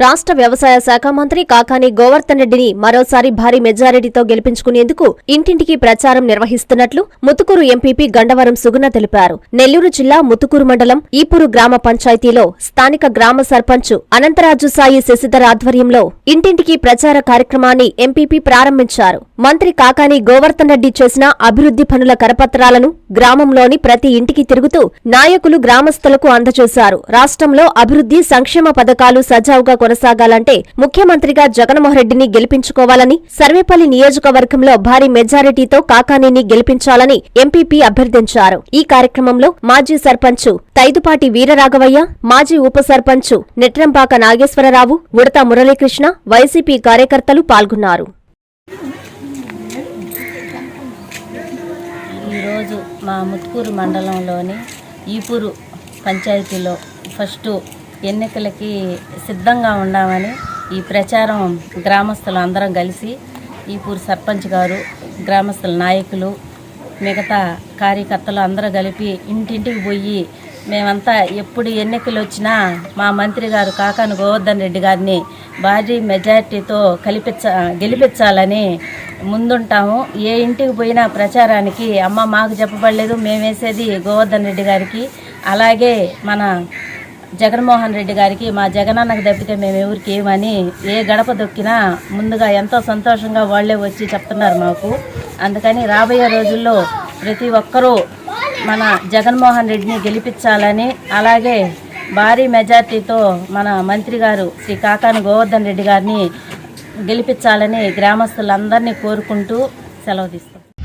రాష్ట్ర వ్యవసాయ శాఖ మంత్రి కాకాని గోవర్ధన్ రెడ్డిని మరోసారి భారీ మెజారిటీతో గెలిపించుకునేందుకు ఇంటింటికి ప్రచారం నిర్వహిస్తున్నట్లు ముతుకూరు ఎంపీపీ గండవరం సుగుణ తెలిపారు. నెల్లూరు జిల్లా ముతుకూరు మండలం ఈపూరు గ్రామ పంచాయతీలో స్థానిక గ్రామ సర్పంచ్ అనంతరాజు సాయి శశిధర్ ఆధ్వర్యంలో ఇంటింటికి ప్రచార కార్యక్రమాన్ని ఎంపీపీ ప్రారంభించారు. మంత్రి కాకాని గోవర్ధన్ రెడ్డి చేసిన అభివృద్ధి పనుల కరపత్రాలను గ్రామంలోని ప్రతి ఇంటికి తిరుగుతూ నాయకులు గ్రామస్తులకు అందజేశారు. రాష్ట్రంలో అభివృద్ధి సంక్షేమ పథకాలు సజావుగా కొనసాగాలంటే ముఖ్యమంత్రిగా జగన్మోహన్ రెడ్డిని గెలిపించుకోవాలని సర్వేపల్లి నియోజకవర్గంలో భారీ మెజారిటీతో కాకానీని గెలిపించాలని ఎంపీపీ అభ్యర్థించారు. ఈ కార్యక్రమంలో మాజీ సర్పంచ్ తైదుపాటి వీరరాఘవయ్య మాజీ ఉప సర్పంచ్ నెట్రంపాక నాగేశ్వరరావు ఉడత మురళీకృష్ణ వైసీపీ కార్యకర్తలు పాల్గొన్నారు. ఈరోజు మా ముత్కూరు మండలంలోని ఈపూరు పంచాయతీలో ఫస్ట్ ఎన్నికలకి సిద్ధంగా ఉన్నామని ఈ ప్రచారం గ్రామస్తులు అందరం కలిసి ఈపూరు సర్పంచ్ గారు గ్రామస్తుల నాయకులు మిగతా కార్యకర్తలు అందరూ కలిపి ఇంటింటికి పోయి మేమంతా ఎప్పుడు ఎన్నికలు వచ్చినా మా మంత్రి గారు కాకాను గోవర్ధన్ రెడ్డి గారిని భారీ మెజార్టీతో కల్పించ గెలిపించాలని ముందుంటాము. ఏ ఇంటికి పోయినా ప్రచారానికి అమ్మ మాకు చెప్పబడలేదు మేము వేసేది గోవర్ధన్ రెడ్డి గారికి. అలాగే మన జగన్మోహన్ రెడ్డి గారికి మా జగనన్నకు తప్పితే మేము ఎవరికి ఏమని ఏ గడప దొక్కినా ముందుగా ఎంతో సంతోషంగా వాళ్ళే వచ్చి చెప్తున్నారు మాకు. అందుకని రాబోయే రోజుల్లో ప్రతి ఒక్కరూ మన జగన్మోహన్ రెడ్డిని గెలిపించాలని అలాగే భారీ మెజార్టీతో మన మంత్రి గారు శ్రీ కాకాని గోవర్ధన్ రెడ్డి గారిని గెలిపించాలని గ్రామస్తులందరినీ కోరుకుంటూ సెలవు తీస్తాం